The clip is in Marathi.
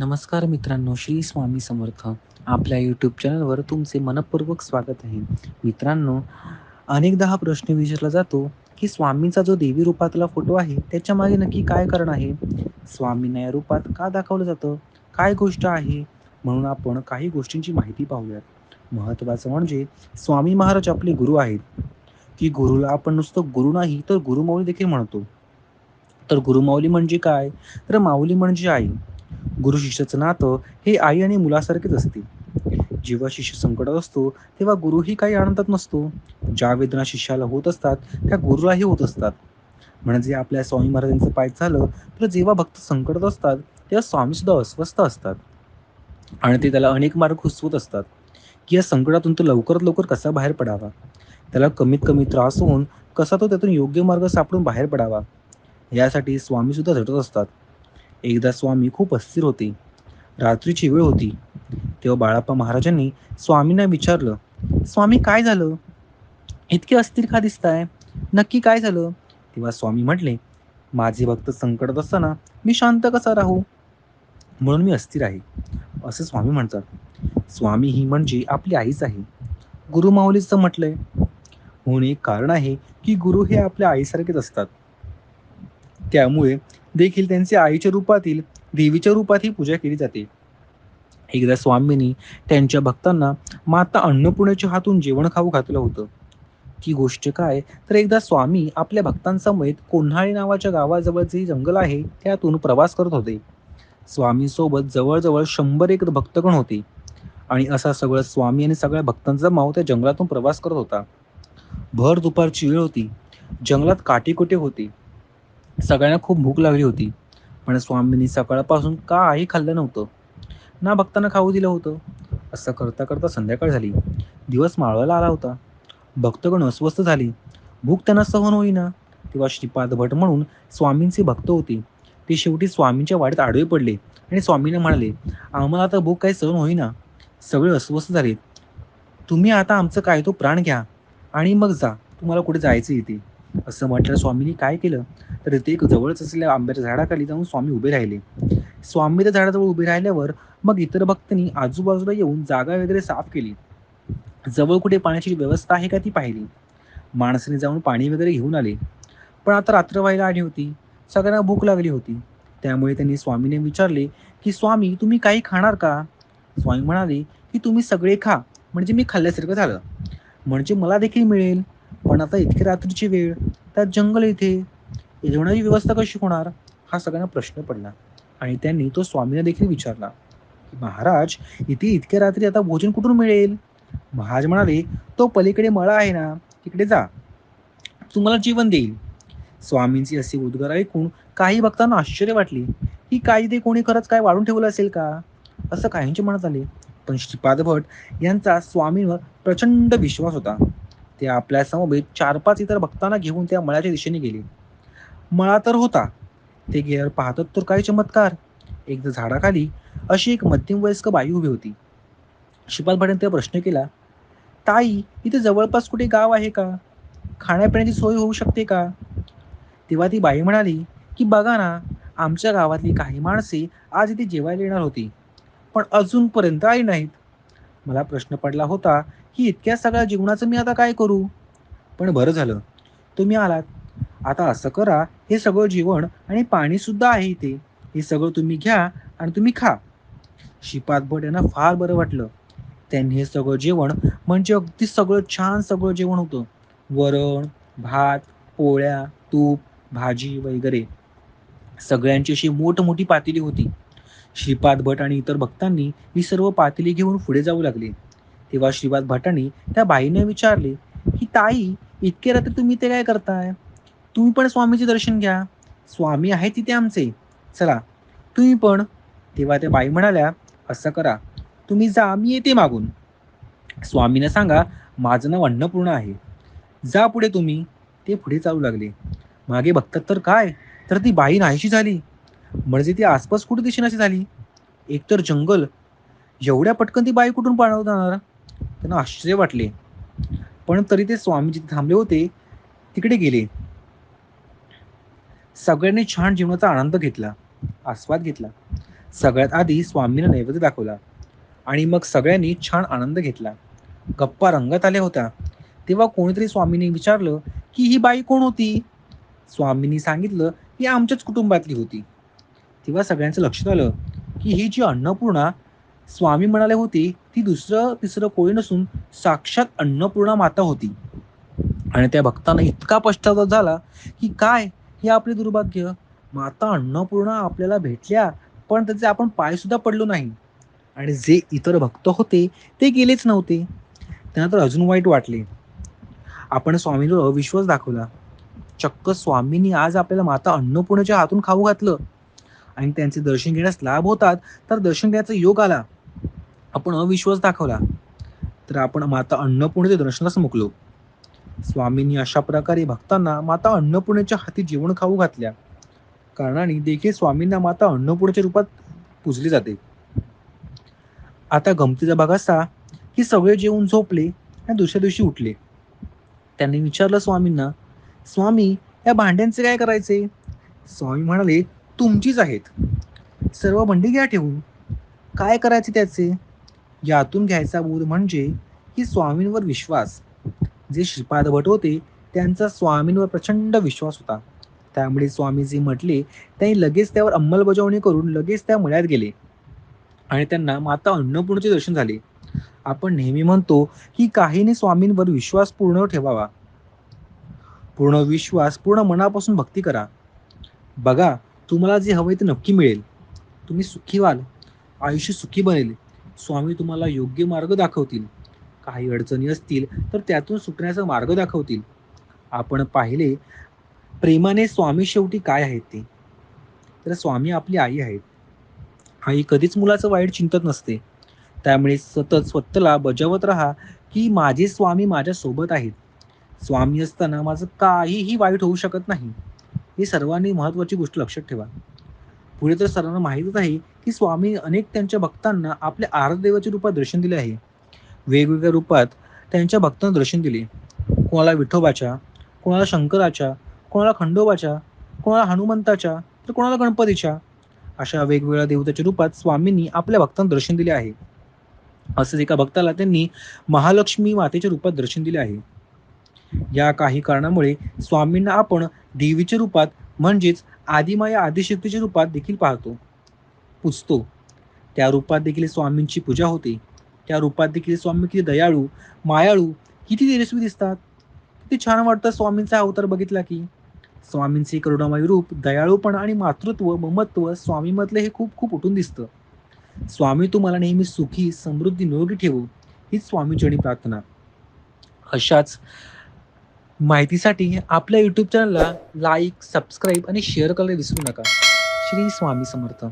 नमस्कार मित्रांनो श्री स्वामी समर्थ. आपल्या यूट्यूब चॅनलवर तुमचे मनपूर्वक स्वागत आहे. मित्रांनो अनेकदा हा प्रश्न विचारला जातो की स्वामींचा जो देवी रूपातला फोटो आहे त्याच्यामागे नक्की काय कारण आहे? स्वामींना या रूपात का दाखवलं जातं? काय गोष्ट आहे? म्हणून आपण काही गोष्टींची माहिती पाहूयात. महत्त्वाचं म्हणजे स्वामी महाराज आपले गुरु आहेत. की गुरुला आपण नुसतं गुरु नाही तर गुरुमाऊली देखील म्हणतो. तर गुरुमाऊली म्हणजे काय? तर माऊली म्हणजे आई. गुरु शिष्याचं नातं हे आई आणि मुलासारखेच असते. जेव्हा शिष्य संकटात असतो तेव्हा गुरुही काही आनंदात नसतो. ज्या वेदना शिष्याला होत असतात त्या गुरुलाही होत असतात. म्हणजे आपल्या स्वामी महाराजांचं पाय झालं तर जेव्हा भक्त संकटात असतात तेव्हा स्वामी सुद्धा अस्वस्थ असतात. आणि ते त्याला अनेक मार्ग खुसवत असतात. की या संकटातून तो लवकरात लवकर कसा बाहेर पडावा? त्याला कमीत कमी त्रास होऊन कसा तो त्यातून योग्य मार्ग सापडून बाहेर पडावा? यासाठी स्वामी सुद्धा झटत असतात. एकदा स्वामी खूप अस्थिर होते. रात्रीची वेळ होती. तेव्हा बाळाप्पा महाराजांनी स्वामींना विचारलं स्वामी काय झालं? इतके अस्थिर का दिसताय? नक्की काय झालं? तेव्हा स्वामी म्हटले माझे भक्त संकटात असताना मी शांत कसा राहू? म्हणून मी अस्थिर आहे. असं स्वामी म्हणतात. स्वामी ही म्हणजे आपली आईच आहे. गुरु माऊलीचं म्हटलंय. म्हणून एक कारण आहे की गुरु हे आपल्या आईसारखेच असतात. त्यामुळे देखील त्यांचे आईच्या रूपातील देवीच्या रूपात ही पूजा केली जाते. एकदा स्वामींनी त्यांच्या भक्तांना माता अन्नपूर्णेच्या हातून जेवण खाऊ घातलं होतं. ती गोष्ट काय? तर एकदा स्वामी आपल्या भक्तांसमवेत कोन्हाळी नावाच्या गावाजवळ जे जंगल आहे त्यातून प्रवास करत होते. स्वामींसोबत जवळजवळ शंभर एक भक्तगण होते. आणि असा सगळं स्वामी आणि सगळ्या भक्तांचा माव त्या जंगलातून प्रवास करत होता. भर दुपारची वेळ होती. जंगलात काटेकोटे होते. सगळ्यांना खूप भूक लागली होती. पण स्वामींनी सकाळपासून काही खाल्लं नव्हतं. ना भक्तांना खाऊ दिलं होतं. असं करता करता संध्याकाळ झाली. दिवस माळवायला आला होता. भक्तगण अस्वस्थ झाली. भूक त्यांना सहन होईना. तेव्हा श्रीपाद भट म्हणून स्वामींचे भक्त होते. ते शेवटी स्वामींच्या वाड्यात आडवे पडले आणि स्वामींना म्हणाले आम्हाला आता भूक काही सहन होईना. सगळे अस्वस्थ झाले तुम्ही आता आमचं काय तो प्राण घ्या आणि मग जा. तुम्हाला कुठे जायचं येते असं म्हटलं स्वामींनी काय केलं? तर ते एक जवळच असलेल्या आंब्याच्या झाडाखाली जाऊन स्वामी उभे राहिले. स्वामी त्या झाडाजवळ उभे राहिल्यावर मग इतर भक्तांनी आजूबाजूला येऊन जागा वगैरे साफ केली. जवळ कुठे पाण्याची व्यवस्था आहे का ती पाहिली. माणसाने जाऊन पाणी वगैरे घेऊन आले. पण आता रात्र व्हायला आली होती. सगळ्यांना भूक लागली होती. त्यामुळे त्यांनी स्वामीने विचारले की स्वामी तुम्ही काही खाणार का? स्वामी म्हणाले की तुम्ही सगळे खा. म्हणजे मी खाल्ल्यासारखं झालं. म्हणजे मला देखील मिळेल. पण आता इतकी रात्रीची वेळ त्यात जंगल इथे. जेवणाची व्यवस्था कशी होणार? हा सगळ्यांना प्रश्न पडला. आणि त्यांनी तो स्वामींना देखील विचारला की महाराज इथे इतक्या रात्री आता भोजन कुठून मिळेल? महाराज म्हणाले तो पलीकडे मळा आहे ना तिकडे जा. तुम्हाला जीवन देईल. स्वामींची असे उद्गार ऐकून काही भक्तांना आश्चर्य वाटले की काही ते कोणी खरंच काय वाढून ठेवलं असेल का? असं काहींचे म्हणत आले. पण श्रीपाद भट यांचा स्वामींवर प्रचंड विश्वास होता. ते आपल्या समवेत म्हणजे चार पाच इतर भक्तांना घेऊन त्या मळ्याच्या दिशेने गेले. मळा तर होता. ते गेल्यावर पाहतात तर काही चमत्कार. एकदा झाडाखाली अशी एक मध्यमवयस्क बाई उभी होती. शिपाल भट्याने त्या प्रश्न केला ताई इथे जवळपास कुठे गाव आहे का? खाण्यापिण्याची सोय होऊ शकते का? तेव्हा ती बाई म्हणाली की बघा ना आमच्या गावातली काही माणसे आज इथे जेवायला येणार होती पण अजूनपर्यंत आली नाहीत. मला प्रश्न पडला होता की इतक्या सगळ्या जीवनाचं मी आता काय करू? पण बरं झालं. तुम्ही आलात. आता असं करा. हे सगळं जेवण आणि पाणी सुद्धा आहे इथे. हे सगळं तुम्ही घ्या आणि तुम्ही खा. शिपात भट यांना फार बरं वाटलं. त्यांनी हे सगळं जेवण म्हणजे अगदी सगळं छान सगळं जेवण होतं. वरण भात पोळ्या तूप भाजी वगैरे. सगळ्यांची अशी मोठमोठी पातेली होती. श्रीपाद भट आणि इतर भक्तांनी ही सर्व पातेली घेऊन पुढे जाऊ लागले. तेव्हा श्रीवाद भटांनी त्या बाईने विचारले की ताई इतके रात्री तुम्ही ते काय करताय? तुम्ही पण स्वामीचे दर्शन घ्या. स्वामी आहे तिथे आमचे. चला तुम्ही पण. तेव्हा त्या बाई म्हणाल्या असं करा तुम्ही जा मी येते मागून. स्वामीने सांगा माझं नाव अन्नपूर्ण आहे. जा पुढे तुम्ही. ते पुढे चालू लागले. मागे बघतात तर काय? तर ती बाई नाहीशी झाली. म्हणजे ती आसपास कुठे दिशेनाशी झाली? एकतर जंगल. एवढ्या पटकन ती बाई कुठून पाळवत जाणार? त्यांना आश्चर्य वाटले. पण तरी ते स्वामी जिथे थांबले होते तिकडे गेले. सगळ्यांनी छान जीवनाचा आनंद घेतला आस्वाद घेतला. सगळ्यात आधी स्वामींना नैवेद्य दाखवला आणि मग सगळ्यांनी छान आनंद घेतला. गप्पा रंगत आल्या होत्या. तेव्हा कोणीतरी स्वामींनी विचारलं की ही बाई कोण होती? स्वामींनी सांगितलं ही आमच्याच कुटुंबातली होती. तेव्हा सगळ्यांचं लक्षात आलं की ही जी अन्नपूर्णा स्वामी म्हणाले होते ती दुसरं तिसरं कोळी नसून साक्षात अन्नपूर्णा माता होती. आणि त्या भक्तांना इतका पश्चाताप झाला की काय? हे आपले दुर्भाग्य? माता अन्नपूर्णा आपल्याला भेटल्या पण त्याचे आपण पाय सुद्धा पडलो नाही. आणि जे इतर भक्त होते ते गेलेच नव्हते. त्यांना तर अजून वाईट वाटले. आपण स्वामींवर अविश्वास दाखवला. चक्क स्वामींनी आज आपल्याला माता अन्नपूर्णाच्या हातून खाऊ घातलं. आणि त्यांचे दर्शन घेण्यास लाभ होतात तर दर्शन घेण्याचा योग आला. आपण अविश्वास दाखवला तर आपण माता अन्नपूर्णेच्या दर्शनास मुकलो. स्वामींनी अशा प्रकारे भक्तांना माता अन्नपूर्णेच्या हाती जेवण खाऊ घातल्या. कारणाने देखील स्वामींना माता अन्नपूर्णेच्या रूपात पूजली जाते. आता गमतीचा भाग असा की सगळे जेवून झोपले आणि दुसऱ्या दिवशी उठले. त्यांनी विचारलं स्वामींना स्वामी या भांड्यांचे काय करायचे? स्वामी म्हणाले तुमचीच आहेत. सर्व भांडी घ्या ठेवून. काय करायचे त्याचे? यातून घ्यायचा बोध म्हणजे की स्वामींवर विश्वास. जे श्रीपाद भट होते त्यांचा स्वामींवर प्रचंड विश्वास होता. त्यामुळे स्वामी जे म्हटले त्यांनी लगेच त्यावर अंमलबजावणी करून लगेच त्या मळ्यात गेले. आणि त्यांना माता अन्नपूर्णाचे दर्शन झाले. आपण नेहमी म्हणतो की काहीने स्वामींवर विश्वास पूर्ण ठेवावा. पूर्ण विश्वास पूर्ण मनापासून भक्ती करा. बघा तुम्हाला जे हवंय ते नक्की मिळेल. तुम्ही सुखी व्हाल. आयुष्य सुखी बनेल. स्वामी तुम्हाला योग्य मार्ग दाखवतील. काही अडचणी असतील तर त्यातून सुटण्याचा मार्ग दाखवतील. आपण पाहिले प्रेमाने स्वामी शेवटी काय आहेत ते? तर स्वामी आपली आई आहेत. आई कधीच मुलाचं वाईट चिंतत नसते. त्यामुळे सतत स्वतःला बजावत राहा की माझे स्वामी माझ्या सोबत आहेत. स्वामी असताना माझं काहीही वाईट होऊ शकत नाही. ही सर्वांनी महत्वाची गोष्ट लक्षात ठेवा. पुढे तर सर्वांना माहीतच आहे की स्वामी अनेक त्यांच्या भक्तांना आपल्या आराध्यदेवाच्या रूपात दर्शन दिले आहे. वेगवेगळ्या रूपात त्यांच्या भक्तांना दर्शन दिले. कोणाला विठोबाच्या कोणाला शंकराच्या कोणाला खंडोबाच्या कोणाला हनुमंताच्या तर कोणाला गणपतीच्या? अशा वेगवेगळ्या देवताच्या रूपात स्वामींनी आपल्या भक्तांना दर्शन दिले आहे. असंच एका भक्ताला त्यांनी महालक्ष्मी मातेच्या रूपात दर्शन दिले आहे. या काही कारणामुळे स्वामींना आपण देवीच्या रूपात म्हणजेच आदिमाया आदिशक्तीच्या रूपात देखील पाहतो. पुजतो. त्या रूपात देखील स्वामींची पूजा होते. त्या रूपात देखील स्वामी किती दयाळू मायाळू किती तेजस्वी दिसतात. किती छान वाटतं स्वामींचा अवतार बघितला की. स्वामींचे करुणामय रूप दयाळूपण आणि मातृत्व ममत्व स्वामीमधले हे खूप खूप उठून दिसतं. स्वामी तुम्हाला नेहमी सुखी समृद्धी निरोगी ठेवू हीच स्वामीचरणी प्रार्थना. अशाच माहितीसाठी आपल्या यूट्यूब चॅनलला लाईक सबस्क्राईब आणि शेअर करायला विसरू नका. श्री स्वामी समर्थ.